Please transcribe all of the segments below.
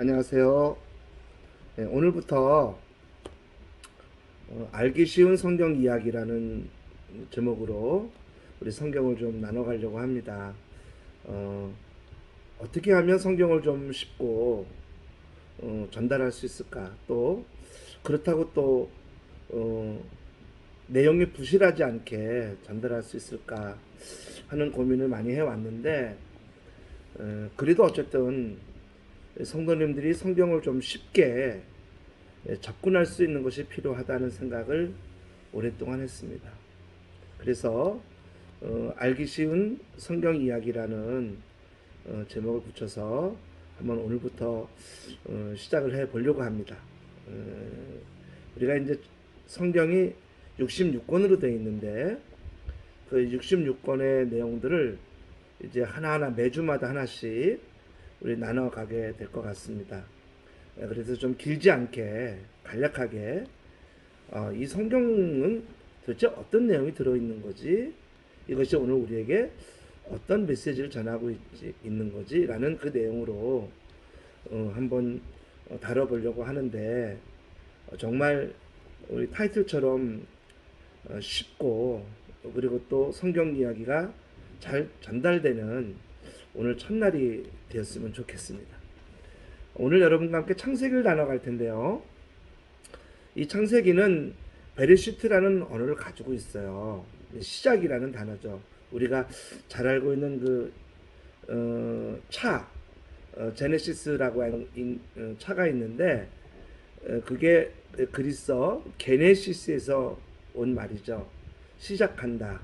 안녕하세요. 네, 오늘부터 어, 알기 쉬운 성경 이야기라는 제목으로 우리 성경을 좀 나눠가려고 합니다. 어, 어떻게 하면 성경을 좀 쉽고 어, 전달할 수 있을까? 또 그렇다고 또 어, 내용이 부실하지 않게 전달할 수 있을까 하는 고민을 많이 해왔는데 어, 그래도 어쨌든 성도님들이 성경을 좀 쉽게 예, 접근할 수 있는 것이 필요하다는 생각을 오랫동안 했습니다. 그래서 어, 알기 쉬운 성경 이야기라는 어, 제목을 붙여서 한번 오늘부터 어, 시작을 해 보려고 합니다. 어, 우리가 이제 성경이 66권으로 되어 있는데 그 66권의 내용들을 이제 하나하나 매주마다 하나씩 우리 나눠가게 될 것 같습니다. 예, 그래서 좀 길지 않게 간략하게 어, 이 성경은 도대체 어떤 내용이 들어있는 거지? 이것이 오늘 우리에게 어떤 메시지를 전하고 있지, 있는 거지 라는 그 내용으로 어, 한번 어, 다뤄보려고 하는데 어, 정말 우리 타이틀처럼 어, 쉽고 그리고 또 성경 이야기가 잘 전달되는 오늘 첫날이 되었으면 좋겠습니다. 오늘 여러분과 함께 창세기를 나눠갈 텐데요. 이 창세기는 베르시트라는 언어를 가지고 있어요. 시작이라는 단어죠. 우리가 잘 알고 있는 그 어, 차, 어, 제네시스라고 하는 인- 어, 차가 있는데 어, 그게 그리스어 게네시스에서 온 말이죠. 시작한다,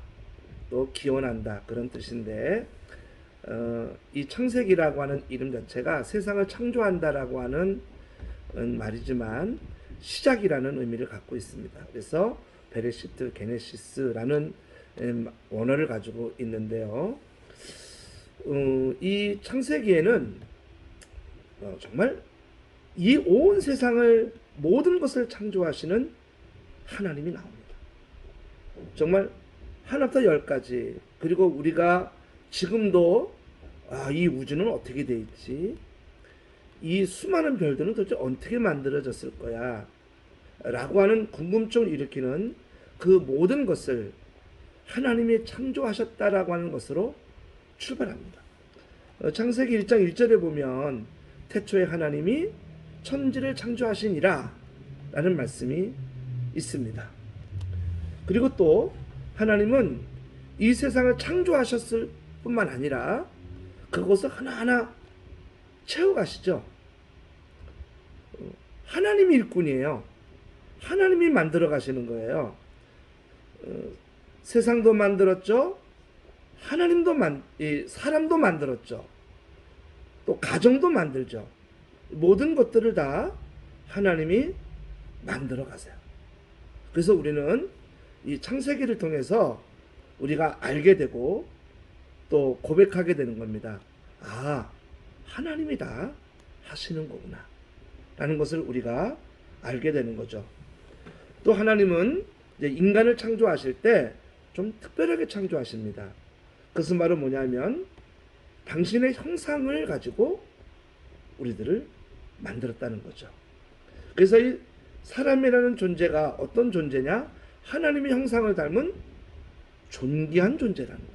또 기원한다 그런 뜻인데 어, 이 창세기라고 하는 이름 자체가 세상을 창조한다라고 하는 음, 말이지만 시작이라는 의미를 갖고 있습니다. 그래서 베레시트 게네시스라는 음, 원어를 가지고 있는데요. 어, 이 창세기에는 어, 정말 이 온 세상을 모든 것을 창조하시는 하나님이 나옵니다. 정말 하나부터 열까지 그리고 우리가 지금도 아, 이 우주는 어떻게 돼 있지? 이 수많은 별들은 도대체 어떻게 만들어졌을 거야? 라고 하는 궁금증을 일으키는 그 모든 것을 하나님이 창조하셨다라고 하는 것으로 출발합니다. 어, 창세기 1장 1절에 보면 태초에 하나님이 천지를 창조하시니라 라는 말씀이 있습니다. 그리고 또 하나님은 이 세상을 창조하셨을 뿐만 아니라 그것을 하나하나 채워가시죠. 어, 하나님이 일꾼이에요. 하나님이 만들어 가시는 거예요. 어, 세상도 만들었죠. 하나님도 만, 이 사람도 만들었죠. 또 가정도 만들죠. 모든 것들을 다 하나님이 만들어 가세요. 그래서 우리는 이 창세기를 통해서 우리가 알게 되고 또 고백하게 되는 겁니다. 아, 하나님이 다 하시는 거구나. 라는 것을 우리가 알게 되는 거죠. 또 하나님은 인간을 창조하실 때 좀 특별하게 창조하십니다. 그것은 바로 뭐냐면 당신의 형상을 가지고 우리들을 만들었다는 거죠. 그래서 이 사람이라는 존재가 어떤 존재냐? 하나님의 형상을 닮은 존귀한 존재라는 겁니다.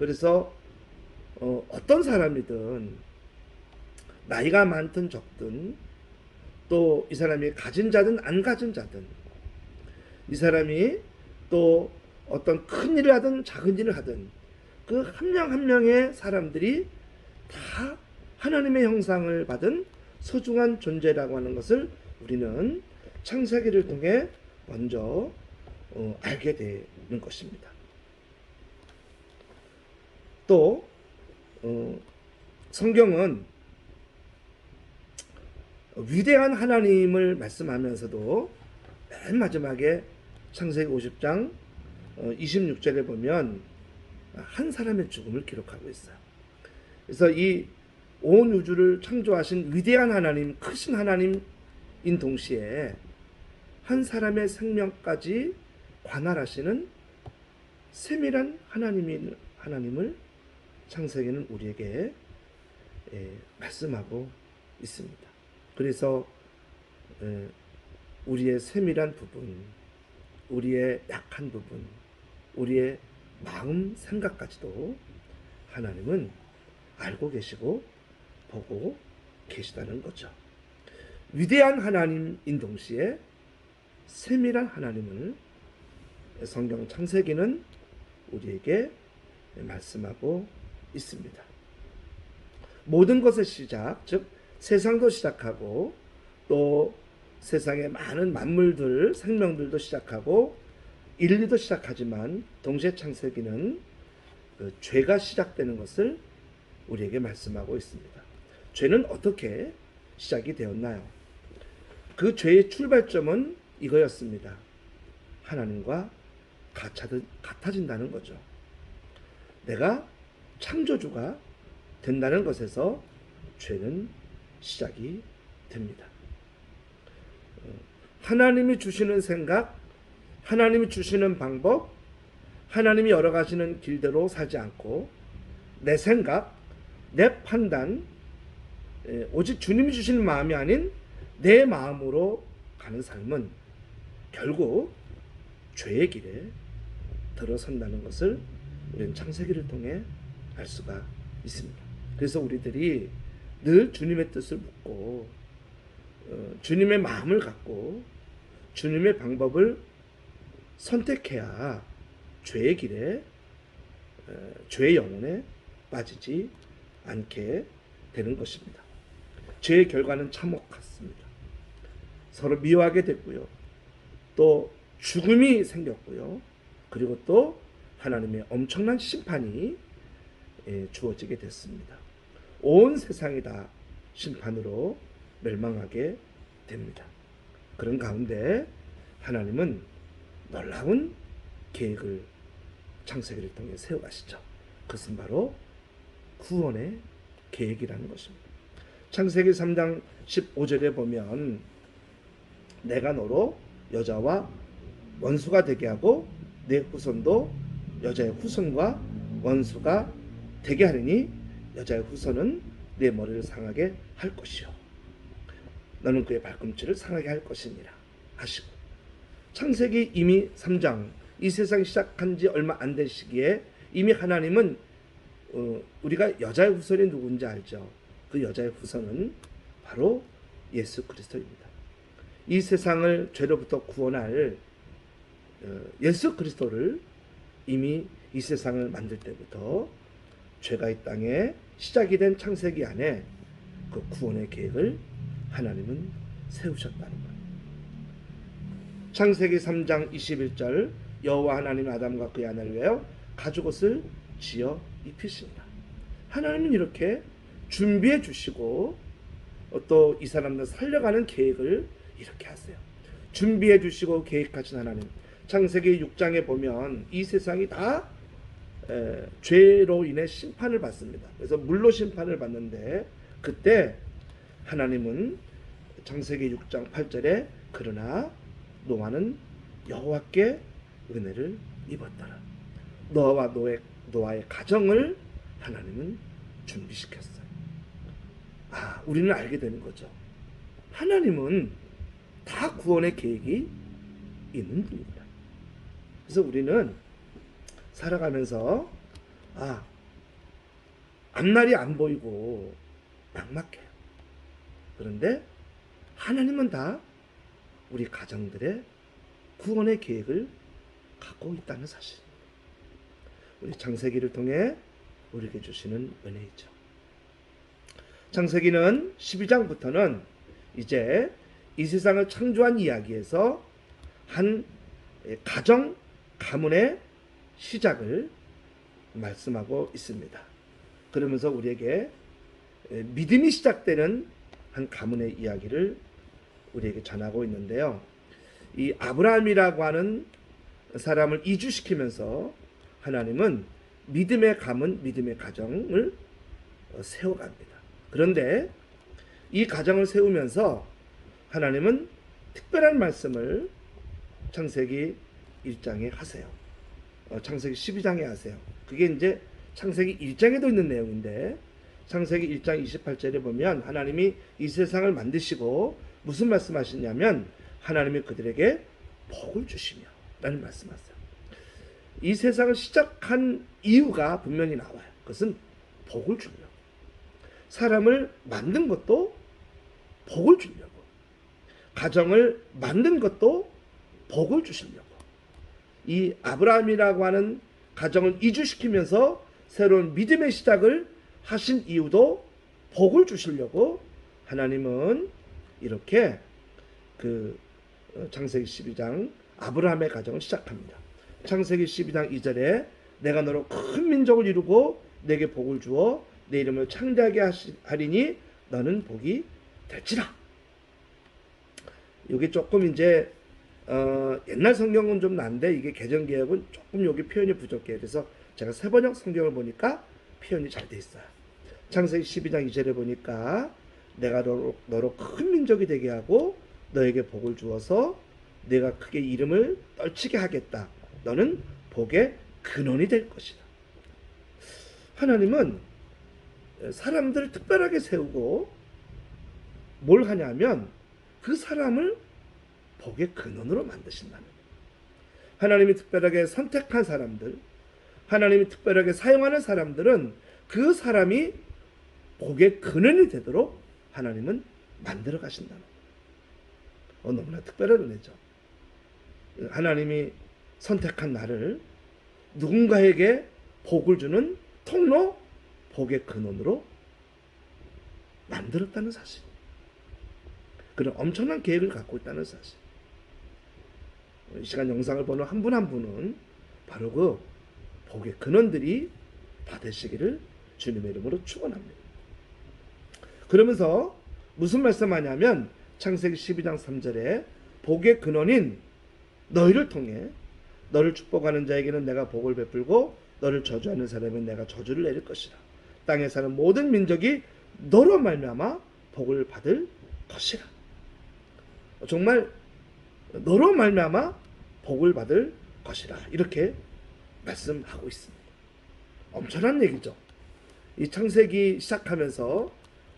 그래서 어, 어떤 사람이든 나이가 많든 적든 또 이 사람이 가진 자든 안 가진 자든 이 사람이 또 어떤 큰 일을 하든 작은 일을 하든 그 한 명한 명의 사람들이 다 하나님의 형상을 받은 소중한 존재라고 하는 것을 우리는 창세기를 통해 먼저 어, 알게 되는 것입니다. 또 어, 성경은 위대한 하나님을 말씀하면서도 맨 마지막에 창세기 50장 26절에 보면 한 사람의 죽음을 기록하고 있어요. 그래서 이 온 우주를 창조하신 위대한 하나님, 크신 하나님인 동시에 한 사람의 생명까지 관할하시는 세밀한 하나님인 하나님을 창세기는 우리에게 예, 말씀하고 있습니다. 그래서 에, 우리의 세밀한 부분, 우리의 약한 부분, 우리의 마음 생각까지도 하나님은 알고 계시고 보고 계시다는 거죠. 위대한 하나님인 동시에 세밀한 하나님을 성경 창세기는 우리에게 말씀하고 있습니다. 모든 것의 시작, 즉 세상도 시작하고 또 세상의 많은 만물들, 생명들도 시작하고 인류도 시작하지만 동시에 창세기는 그 죄가 시작되는 것을 우리에게 말씀하고 있습니다. 죄는 어떻게 시작이 되었나요? 그 죄의 출발점은 이거였습니다. 하나님과 같아진다는 거죠. 내가 창조주가 된다는 것에서 죄는 시작이 됩니다. 어, 하나님이 주시는 생각, 하나님이 주시는 방법, 하나님이 열어가시는 길대로 살지 않고 내 생각, 내 판단, 오직 주님이 주시는 마음이 아닌 내 마음으로 가는 삶은 결국 죄의 길에 들어선다는 것을 우리는 창세기를 통해 알 수가 있습니다. 그래서 우리들이 늘 주님의 뜻을 묻고 어, 주님의 마음을 갖고 주님의 방법을 선택해야 죄의 길에 어, 죄의 영혼에 빠지지 않게 되는 것입니다. 죄의 결과는 참혹 같습니다. 서로 미워하게 됐고요. 또 죽음이 생겼고요. 그리고 또 하나님의 엄청난 심판이 예, 주어지게 됐습니다. 온 세상이 다 심판으로 멸망하게 됩니다. 그런 가운데 하나님은 놀라운 계획을 창세기를 통해 세워가시죠. 그것은 바로 구원의 계획이라는 것입니다. 창세기 3장 15절에 보면 내가 너로 여자와 원수가 되게 하고 내 후손도 여자의 후손과 원수가 되게 하리니 여자의 후손은 내 머리를 상하게 할 것이요 너는 그의 발꿈치를 상하게 할 것이니라 하시고 창세기 이미 3장 이 세상 시작한 지 얼마 안 된 시기에 이미 하나님은 어, 우리가 여자의 후손이 누군지 알죠. 그 여자의 후손은 바로 예수 그리스도입니다. 이 세상을 죄로부터 구원할 어, 예수 그리스도를 이미 이 세상을 만들 때부터 죄가 이 땅에 시작이 된 창세기 안에 그 구원의 계획을 하나님은 세우셨다는 거예요. 창세기 3장 21절 여호와 하나님 아담과 그의 아내를 위하여 가죽옷을 지어 입히십니다. 하나님은 이렇게 준비해 주시고 또 이 사람들 살려가는 계획을 이렇게 하세요. 준비해 주시고 계획하신 하나님. 창세기 6장에 보면 이 세상이 다 에, 죄로 인해 심판을 받습니다. 그래서 물로 심판을 받는데 그때 하나님은 창세기 6장 8절에 그러나 노아는 여호와께 은혜를 입었더라. 노아와 노의, 노아의 가정을 하나님은 준비시켰어요. 아, 우리는 알게 되는 거죠. 하나님은 다 구원의 계획이 있는 분입니다. 그래서 우리는 살아가면서 아 앞날이 안 보이고 막막해요. 그런데 하나님은 다 우리 가정들의 구원의 계획을 갖고 있다는 사실. 우리 창세기를 통해 우리에게 주시는 은혜이죠. 창세기는 12장부터는 이제 이 세상을 창조한 이야기에서 한 가정 가문의 시작을 말씀하고 있습니다. 그러면서 우리에게 믿음이 시작되는 한 가문의 이야기를 우리에게 전하고 있는데요. 이 아브라함이라고 하는 사람을 이주시키면서 하나님은 믿음의 가문, 믿음의 가정을 세워갑니다. 그런데 이 가정을 세우면서 하나님은 특별한 말씀을 창세기 1장에 하세요. 어, 창세기 12장에 하세요. 그게 이제 창세기 1장에도 있는 내용인데 창세기 1장 28절에 보면 하나님이 이 세상을 만드시고 무슨 말씀하시냐면 하나님이 그들에게 복을 주시며 라는 말씀하세요. 이 세상을 시작한 이유가 분명히 나와요. 그것은 복을 주려고. 사람을 만든 것도 복을 주려고. 가정을 만든 것도 복을 주시려고. 이 아브라함이라고 하는 가정을 이주시키면서 새로운 믿음의 시작을 하신 이유도 복을 주시려고 하나님은 이렇게 그 어, 창세기 12장 아브라함의 가정을 시작합니다. 창세기 12장 2절에 내가 너로 큰 민족을 이루고 내게 복을 주어 내 이름을 창대하게 하리니 너는 복이 될지라. 이게 조금 이제 어, 옛날 성경은 좀 난데 이게 개정 개혁은 조금 여기 표현이 부족해요. 그래서 제가 세 번역 성경을 보니까 표현이 잘 돼 있어요. 창세기 12장 2절에 보니까 내가 너로, 너로 큰 민족이 되게 하고 너에게 복을 주어서 내가 크게 이름을 떨치게 하겠다. 너는 복의 근원이 될 것이다. 하나님은 사람들을 특별하게 세우고 뭘 하냐면 그 사람을 복의 근원으로 만드신다는 거예요. 하나님이 특별하게 선택한 사람들, 하나님이 특별하게 사용하는 사람들은 그 사람이 복의 근원이 되도록 하나님은 만들어 가신다는. 어, 너무나 특별한 은혜죠. 하나님이 선택한 나를 누군가에게 복을 주는 통로, 복의 근원으로 만들었다는 사실. 그런 엄청난 계획을 갖고 있다는 사실. 이 시간 영상을 보는 한분한 분은 바로 그 복의 근원들이 다 되시기를 주님의 이름으로 축원합니다. 그러면서 무슨 말씀하냐면 창세기 12장 3절에 복의 근원인 너희를 통해 너를 축복하는 자에게는 내가 복을 베풀고 너를 저주하는 사람은 내가 저주를 내릴 것이라. 땅에 사는 모든 민족이 너로 말미암아 복을 받을 것이라. 정말 너로 말미암아 복을 받을 것이라 이렇게 말씀하고 있습니다. 엄청난 얘기죠. 이 창세기 시작하면서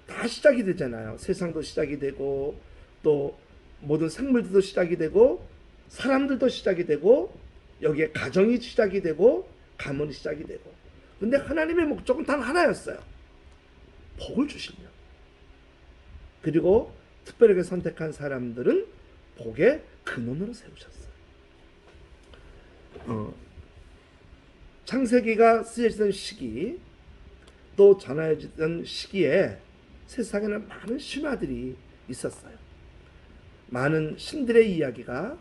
다 시작이 되잖아요. 세상도 시작이 되고 또 모든 생물들도 시작이 되고 사람들도 시작이 되고 여기에 가정이 시작이 되고 가문이 시작이 되고 근데 하나님의 목적은 단 하나였어요. 복을 주시려. 그리고 특별하게 선택한 사람들은 복의 근원으로 세우셨어요. 어, 창세기가 쓰여지던 시기 또 전해지던 시기에 세상에는 많은 신화들이 있었어요. 많은 신들의 이야기가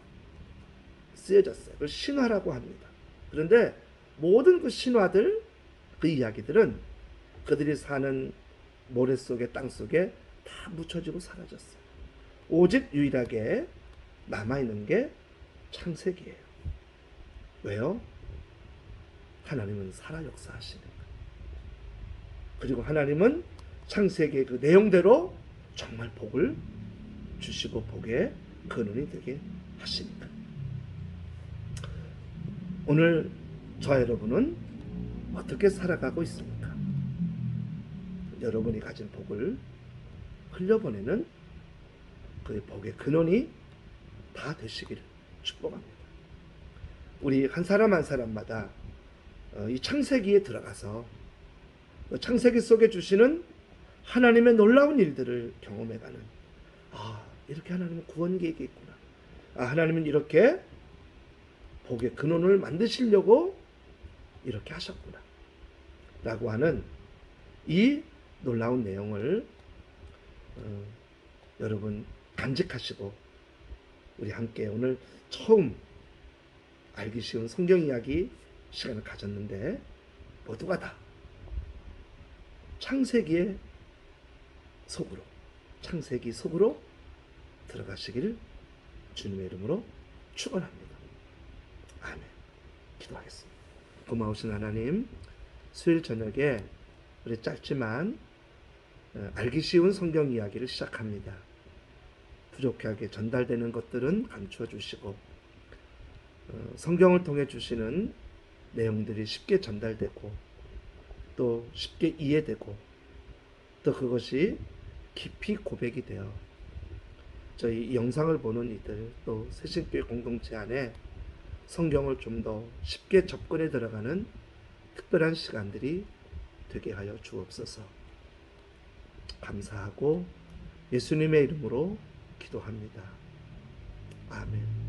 쓰여졌어요. 그걸 신화라고 합니다. 그런데 모든 그 신화들, 그 이야기들은 그들이 사는 모래 속에 땅 속에 다 묻혀지고 사라졌어요. 오직 유일하게 남아있는 게 창세기예요. 왜요? 하나님은 살아 역사하시는 거예요. 그리고 하나님은 창세기의 그 내용대로 정말 복을 주시고 복의 근원이 되게 하시니까. 오늘 저 여러분은 어떻게 살아가고 있습니까? 여러분이 가진 복을 흘려보내는 그 복의 근원이 다 되시기를 축복합니다. 우리 한 사람 한 사람마다 어, 이 창세기에 들어가서 그 창세기 속에 주시는 하나님의 놀라운 일들을 경험해가는 아 이렇게 하나님은 구원 계획이 있구나. 아 하나님은 이렇게 복의 근원을 만드시려고 이렇게 하셨구나. 라고 하는 이 놀라운 내용을 어, 여러분 간직하시고 우리 함께 오늘 처음 알기 쉬운 성경 이야기 시간을 가졌는데 모두가 다 창세기의 속으로 창세기 속으로 들어가시기를 주님의 이름으로 축원합니다. 아멘. 기도하겠습니다. 고마우신 하나님, 수요일 저녁에 우리 짧지만 어, 알기 쉬운 성경 이야기를 시작합니다. 부족하게 전달되는 것들은 감추어 주시고 어, 성경을 통해 주시는 내용들이 쉽게 전달되고 또 쉽게 이해되고 또 그것이 깊이 고백이 되어 저희 이 영상을 보는 이들 또 새신교회 공동체 안에 성경을 좀 더 쉽게 접근해 들어가는 특별한 시간들이 되게 하여 주옵소서. 감사하고 예수님의 이름으로 기도합니다. 아멘.